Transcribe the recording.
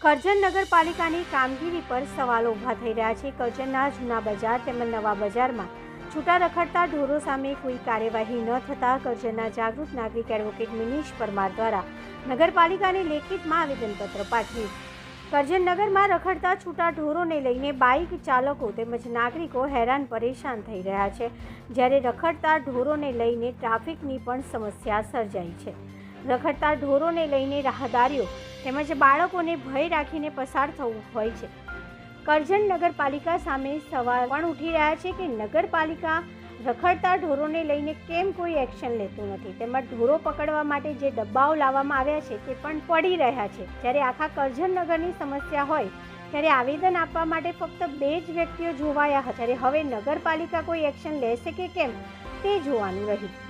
કરજણ નગરપાલિકાની કામગીરી પર સવાલો ઊભા થઈ રહ્યા છે. કરજણના જૂના બજાર તેમજ નવા બજારમાં છૂટા રખડતા ઢોરો સામે કોઈ કાર્યવાહી ન થતાં કરજણના જાગૃત નાગરિક એડવોકેટ મિનીશ પરમાર દ્વારા નગરપાલિકાને લેખિતમાં આવેદનપત્ર પાઠવ્યું. કરજણ નગરમાં રખડતા છૂટા ઢોરોને લઈને બાઇક ચાલકો તેમજ નાગરિકો હેરાન પરેશાન થઈ રહ્યા છે. જ્યારે રખડતા ઢોરોને લઈને ટ્રાફિકની પણ સમસ્યા સર્જાઈ છે. રખડતા ઢોરોને લઈને રાહદારીઓ તેમજ બાળકોને ભય રાખીને પસાર થવું હોય છે. કરજણ નગરપાલિકા સામે સવાલ પણ ઉઠી રહ્યા છે કે નગરપાલિકા રખડતા ઢોરોને લઈને કેમ કોઈ એક્શન લેતું નથી? તેમજ ઢોરો પકડવા માટે જે ડબ્બાઓ લાવવામાં આવ્યા છે તે પણ પડી રહ્યા છે. જ્યારે આખા કરજણ નગરની સમસ્યા હોય, ત્યારે આવેદન આપવા માટે ફક્ત બે જ વ્યક્તિઓ જોવાયા હતા. જ્યારે હવે નગરપાલિકા કોઈ એક્શન લેશે કે કેમ? તે જોવાનું રહ્યું.